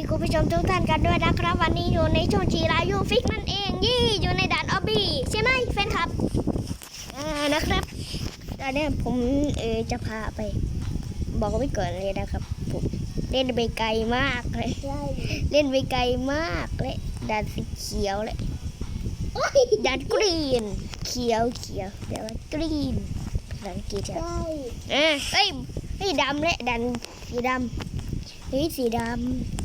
ดีคุณผู้ชมทุกท่านกันด้วยนะครับ วันนี้อยู่ในช่วงจีรายุฟิกนั่นเองยี่อยู่ในด่านออบบี้ใช่ไหมแฟนคลับอ่านะครับตอนนี้ผมเออจะพาไป บอกไว้ก่อนเลยนะครับผมเล่นไปไกลมากเลยใช่เล่นไปไกลมากเลยด่านสีเขียวเลยด่านกรีนเขียวเขียวแปลว่ากรีนภาษาอังกฤษใชครับ่อ่าเฮ้ยเฮ้ยดำเลยดันสีดำเฮ้ยสีดำอุ้ย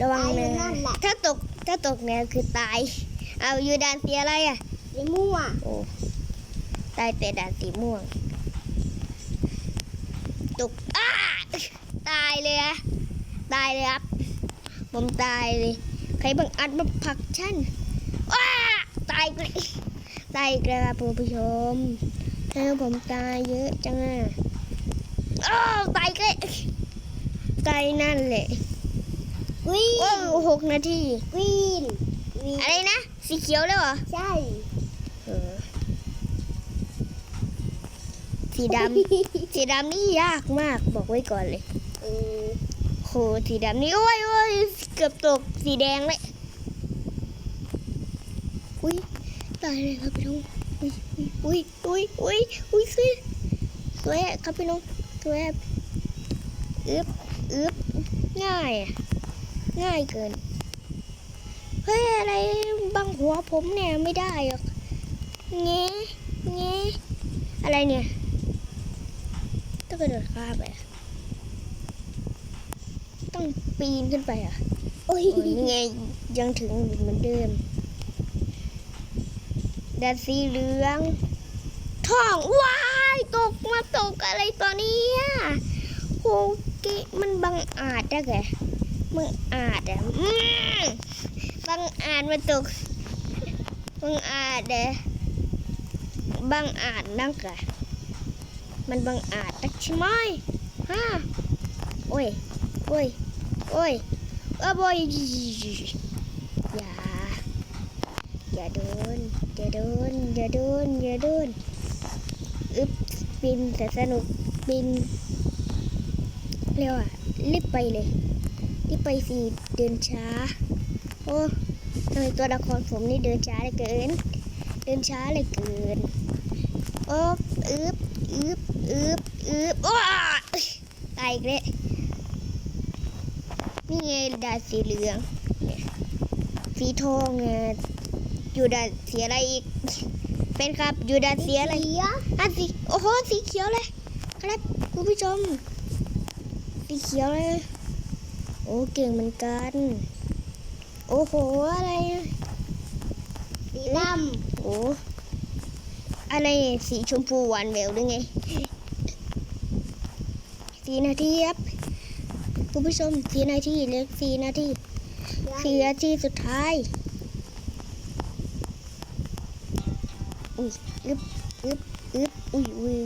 ระวังตายอยู่นะนั่นแหละถ้าตกถ้าตกแนวคือตาย เอาอยู่ด่านสีอะไรอะไอ้มั่วโอ้ตายแต่ด่านสีม่วง ตกอ้าตายเลยอะตายเลยครับผมตายเลย ใครบังอัดมาผลักฉันว้าตายเลยตายอีกแล้วครับคุณผู้ชมเออผมตายเยอะจังอะอ้าวตายเลยตายนั่นแหละ วิ่โอ้งหกนาทีวิ่งวิ่งอะไรนะ สีเขียวแล้วเหรอใช่เออสีดำ สีดำนี่ยากมากบอกไว้ก่อนเลยเออโหสีดำนี่โอ้ยโอ้ยเกือบตกสีแดงเลยอุ้ยตายเลยครับพี่น้องอุ้ยอุ้ยอุ้ยอุ้ยอุ้ยสวยสวยอะครับพี่น้องสวยอะอึบอึบง่ายอะ ง่ายเกิน เฮ้ย อะไรบังหัวผมเนี่ยไม่ได้หรอกเงี้เงี้อะไรเนี่ยต้องกระโดดข้ามไปอะต้องปีนขึ้นไปอะ โอ้ยโอ้ยนี่ไงยังถึงเหมือนเดิมแดนสีเหลืองท่องว้ายตกมาตกอะไรตอนนี้อะโหเกะมันบังอาจได้แก บังอาจอะอืมบังอาจมาตกบังอาจเด้บังอาจนักะมันบังอาจนักใช่ไหมฮะโอ้ยโอ้ยโอ้ยเออบอยอย่าอย่าโดนอย่าโดนอย่าโดนอย่าโดนอึบบินแต่สนุกบินเรียกว่ารีบไปเลย รีบไปสิเดินช้า โอ้ทำไมตัวละครผมนี่เดินช้าเลยเกิน เดินช้าเลยเกินโอ้อึบอึบอึบอึบว้ตายอีกแล้วนี่ไงดาษสีเหลืองสีทองเนี่ยอยู่ดาษสีอะไรอีก เป็นครับอยู่ดาษสีอะไรอะสีโอ้โหสีเขียวเลย ครับคุณผู้ชมสีเขียวเลย โอ้เก่งเหมือนกัน โอ้โหอะไรสีดโอ้อะไรสีชมพูหวานแหววหรือไง สีนาทีครับคุณผู้ชมสีนาทีเลือสีนาทีสีนาทีสุดท้ายอุ้ยอึบอึบอึบอุ้ยอุ้ย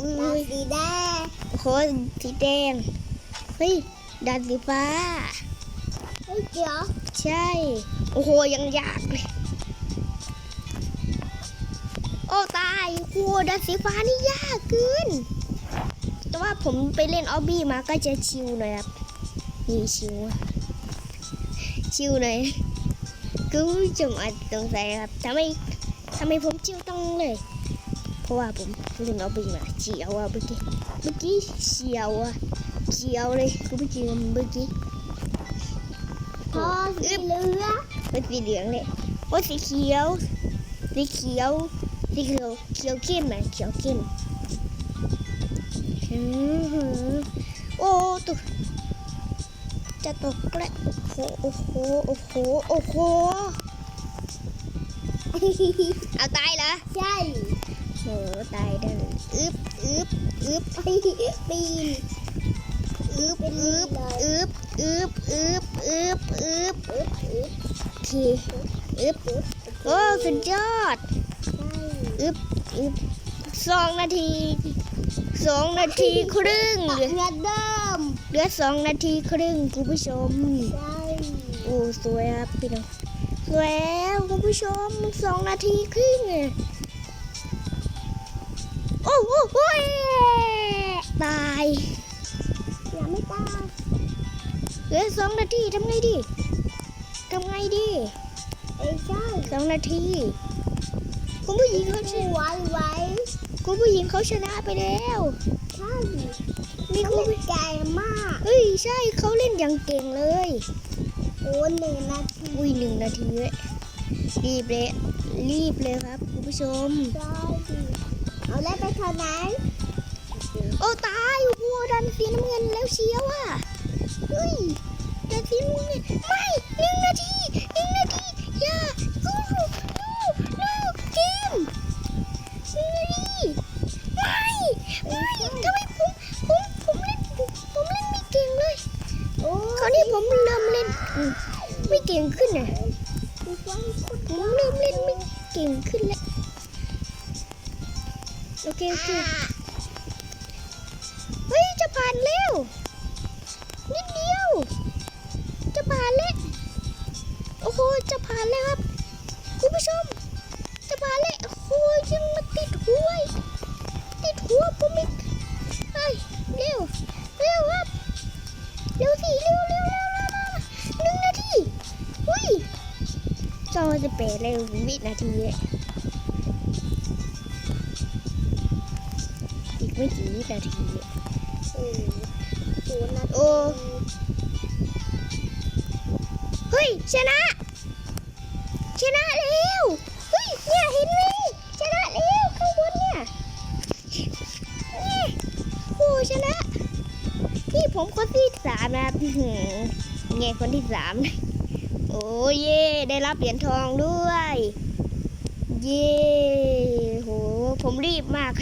อุ้ยดาสีแดงโอ้โหสีแดง ฮ้ยดานสีฟ้าเฮ้ยเดี๋ยวใช่ โอ้โห ยังยากเลย โอ้ตายโอ้ดานสีฟ้านี่ยากเกิน แต่ว่าผมไปเล่นออบบี้มาก็จะชิวหน่อยครับ นี่ชิวอะชิวหน่อยคุณผู้ชมอาจจะสงสัยครับทำไมทำไมผมชิวต้องเลย เพราะว่าผมเล่นออบบี้มาเฉียวอะเมื่อกี้ เมื่อกี้เฉียวอะ เฉียวเลยคุณผู้ชมเมื่อกี้พอสีเหลืองเป็นสีเหลืองเลยโอ้สีเขียว สีเขียว สีเขียว เขียวเข้มอะเขียวเข้มอื้อหือโอ้ตกจะตกแล้วโอ้โหโอ้โห โอ้โห โอ้โห เอาตายเหรอ ใช่โหตายได้เลยอึบอึบอึบปีน อึบอึบอึบอึบอึบอึบอึบอึ๊บอึ๊บโอเคอึบโอ้สุดยอดใช่อึบอึบสองนาทีสองนาทีครึ่งเหเหลือมือนเดิมเหลือสองนาทีครึ่งคุณผู้ชมใช่โอ้สวยครับพี่น้องสวยแล้วคุณผู้ชมสองนาทีครึ่งอะโอ้โหโอ้ยตาย ยังไม่ตายเหลือสองนาทีทำไงดีทำไงดีเอ้ยใช่สองนาทีคุณผู้หญิงเขาชไว้ไว้คุณผู้หญิงเขาชนะไปแล้วใช่มีเขาคุณเล่นไกลมากเฮ้ยใช่เขาเล่นอย่างเก่งเลยโอ้หนึ่งนาทีอุ้ยหนึ่งนาทีเลยรีบเลยรีบเลยครับคุณผู้ชมใช่เอาเล่นไปทางไหน โอ้ตายวัวดันสีน้ำเงินแล้วเชียวอะเฮ้ยดันสีน้ำเงินไม่หนึ่งนาทีหนึ่งนาทีอย่า โอ้โหจะผ่านแล้วครับคุณผู้ชม จะผ่านแล้วโอ้โหยังมาติดหัวติดหัวผมอีกเฮ้ยเร็วเร็วครับเร็วสิเร็วเร็วเร็วเร็วหนึ่งนาทีอุ้ยจอจะเปรเร็ววินาทีอะอีกไม่กี่วินาทีอะโอ้โหนาโอ้เฮ้ยชนะ ชนะแล้วเฮ้ยเนี่ยเห็นไหมชนะแล้วข้างบนเนี่ยนี่โอ้ชนะพี่ผมคนที่สามนะครับอื้อหือไงคนที่สามโอ้เย่ได้รับเหรียญทองด้วย เย่โหผมรีบมาก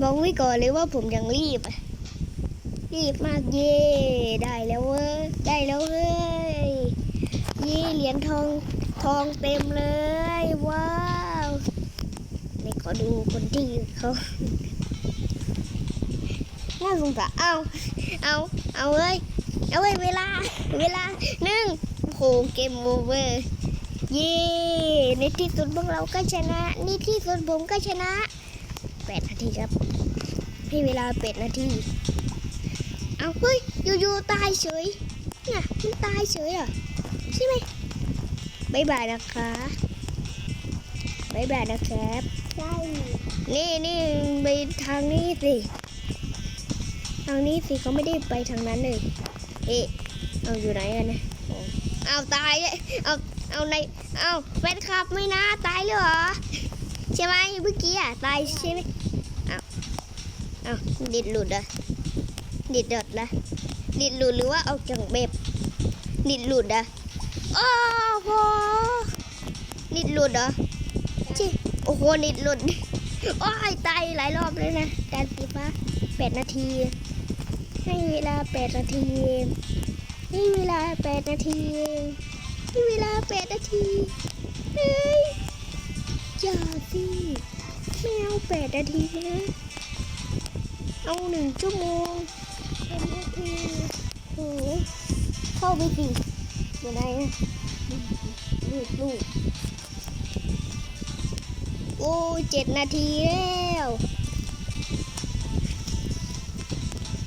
บอกไว้ก่อนเลยว่าผมยังรีบรีบมากเย่ได้แล้วเว้ยได้แล้วเว้ย เย่เหรียญทองทองเต็มเลย ว้าวไหนขอดูคนที่เขาน่าสงสารเอาเอาเอาเว้ยเอาเว้ยเวลา เวลาหนึ่งโหเกมโอเวอร์เย้ในที่สุดพวกเราก็ชนะ นี่ที่สุดผมก็ชนะแปดนาทีครับให้เวลาแปดนาทีเอาเฮ้ยอยู่ๆตายเฉยเนี่ยมันตายเฉยเหรอ ช่ไหมบายบายนะคะบายบายนะครับใช่นี่นี่ไปทางนี้สิ ทางนี้สิเขาไม่ได้ไปทางนั้นเลย เอ๊ะเอาอยู่ไหนกันนะโอ้เอาตายเลยเอาเอาในเอาแฟนคลับไม่นะตายเลยเหรอใช่ไหมเมื่อกี้อะตายใช่ไหมเอาเอาดิดหลุดอะดิดหลุดละดิดหลุดหรือว่าเอาจากเบบดิดหลุดอะ โอ้โหดิดหลุดเหรอชิโอ้โหดิดหลุดโอ้ยตายหลายรอบเลยนะแดนสีฟ้าแปดนาที ให้เวลาแปดนาทีให้เวลาแปดนาทีให้เวลาแปดนาทีเฮ้ยอย่าสิไม่เอาแปดนาทีนะเอาหนึ่งชั่วโมงเป็นนาทีโอ้โหเข้าไปสิ อยู่ไหนะลูกลูกโอ้เจ็ดนาทีแล้ว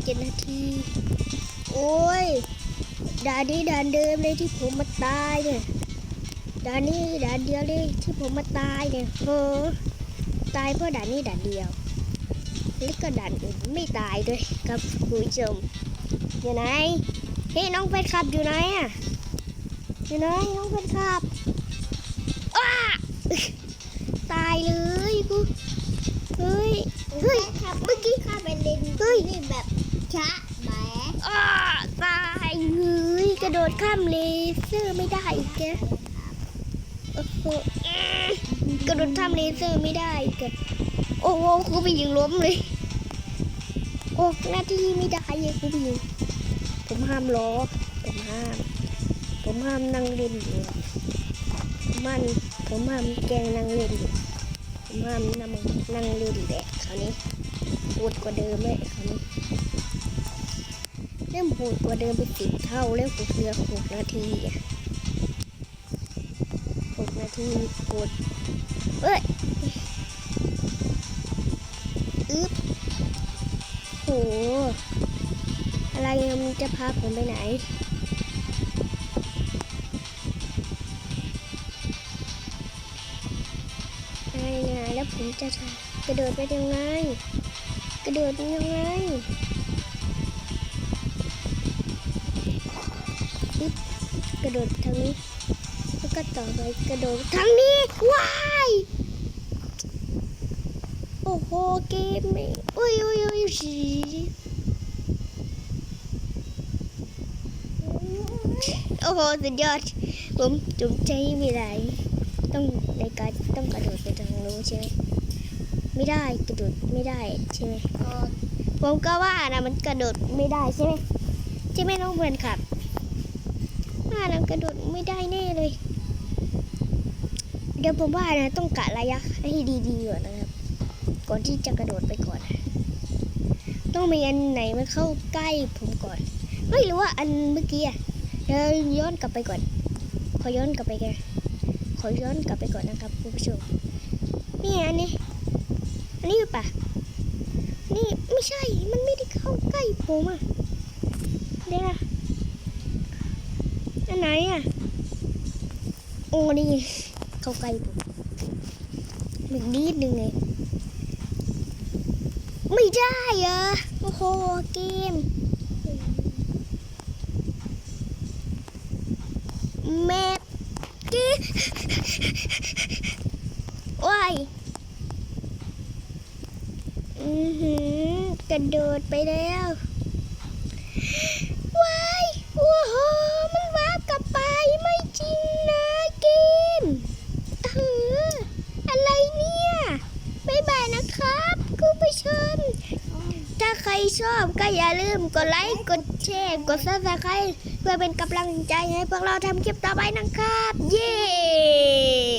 เจ็ดนาที โอ้ยด่านนี้ด่านเดิมเลยที่ผมมาตายเนี่ยด่านนี้ด่านเดียวเลยที่ผมมาตายเนี่ยโอ้ตายเพราะด่านนี้ด่านเดียวแล้วก็ด่านอื่นไม่ตายด้วยครับคุณผู้ชมอยู่ไหนเฮ้ยน้องแฟนคลับอยู่ไหนอะ อยู่ไหนน้องแฟนคลับอ้าตายเลยกูเฮ้ยเฮ้ยเมื่อกี้ข้าไปเล่นเฮ้ยนี่แบบช้าแหมอ้าตายเฮ้ยกระโดดข้ามเลเซอร์ไม่ได้อีกแกโอ้โหอื้อกระโดดข้ามเลเซอร์ไม่ได้อีกแกโอ้โหครูไปยิงล้มเลยโอ้หน้าที่ไม่ได้เลยครูไปยิงผมห้ามล้อผมห้าม ผมห้ามนั่งเล่นอยู่ผมห้ามผมห้ามแกงนั่งเล่นอยู่ผมห้ามนั่งนั่งเล่นแหละคราวนี้ปวดกว่าเดิมเลยคราวนี้เริ่มโหดกว่าเดิมไปสิบเท่าแล้วกูเหลือหกนาทีอะหกนาทีโหดเอ้ยอึ๊บโหอะไรมันจะพาผมไปไหน นี่ยแล้วผมจะทำกระโดดไปยังไง กระโดดไปยังไงปึ๊บกระโดดทางนี้ แล้วก็ต่อไปกระโดดทางนี้ว้ายโอ้โหเกมนี้อุ้ยโอ้ยโอ้ยสีโอ้โหสุดยอดผมจุ่มใจไม่ได้ต้องในการ ต้องกระโดดไปทางนู้นใช่ไหมไม่ได้กระโดดไม่ได้ใช่ไหมผมก็ว่านะมันกระโดดไม่ได้ใช่ไหมใช่ไหมน้องเพื่อนครับว่านะกระโดดไม่ได้แน่เลย เดี๋ยวผมว่านะต้องกะระยะให้ดีๆก่อนนะครับ ก่อนที่จะกระโดดไปก่อน ต้องมีอันไหนมันเข้าใกล้ผมก่อนไม่รู้ว่าอันเมื่อกี้อะเดี๋ยวย้อนกลับไปก่อน ขอย้อนกลับไปกัน อย้อนกลับไปก่อนนะครับคุณผู้ชมนี่อันนี้ อันนี้หรือเปล่านี่ไม่ใช่ มันไม่ได้เข้าใกล้ผมอะเดี๋ยวนะอันไหนอะ โอ้นี่เข้าใกล้ผมอีกนิดนึงไงไม่ได้เหรอโอ้โหเกมแมปกี้ ว้ายอือหือกระโดดไปแล้วว้ายโอ้โหมันว้าบกลับไปไม่จริงนะเกมเอออะไรเนี่ยบ๊ายบายนะครับคุณผู้ชม ถ้าใครชอบก็อย่าลืมกดไลค์ กดแชร์ กดซับสไครต์ เพื่อเป็นกำลังใจให้พวกเราทำคลิปต่อไปนะครับ เย้